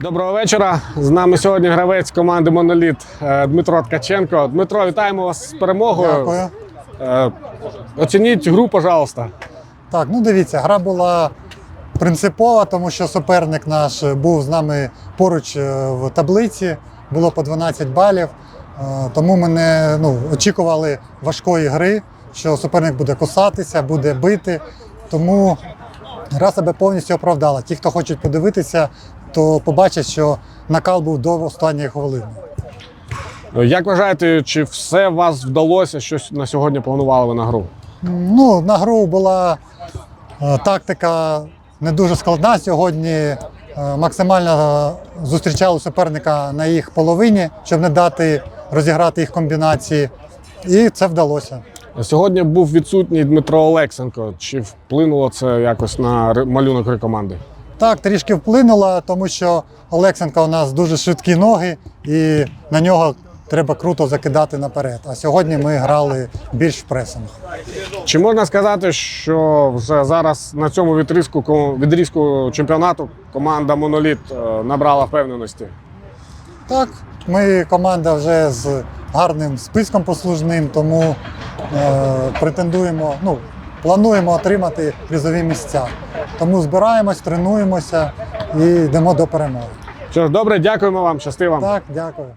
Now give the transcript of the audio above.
Доброго вечора. З нами сьогодні гравець команди Моноліт е, Дмитро Ткаченко. Дмитро, вітаємо вас з перемогою. Дякую. Е, Оцініть гру, пожалуйста. Так, ну дивіться, гра була принципова, тому що суперник наш був з нами поруч е, в таблиці, було по 12 балів. Тому ми не ну, очікували важкої гри, що суперник буде кусатися, буде бити. Тому гра себе повністю оправдала. Ті, хто хочуть подивитися, то побачать, що накал був до останньої хвилини. Як вважаєте, чи все вас вдалося? Щось на сьогодні планували ви на гру? Ну, на гру була е, тактика не дуже складна. Сьогодні е, максимально е, зустрічали суперника на їх половині, щоб не дати розіграти їх комбінації. І це вдалося. Сьогодні був відсутній Дмитро Олексенко. Чи вплинуло це якось на малюнок команди? Так, трішки вплинуло, тому що Олексенко у нас дуже швидкі ноги, і на нього треба круто закидати наперед. А сьогодні ми грали більш в пресинг. Чи можна сказати, що вже зараз на цьому відрізку, відрізку чемпіонату команда Моноліт е, набрала впевненості? Так, ми команда вже з гарним списком послужним, тому е, претендуємо, ну, плануємо отримати призові місця. Тому збираємось, тренуємося і йдемо до перемоги. Що ж, добре, дякуємо вам, щасти вам. Так, дякую.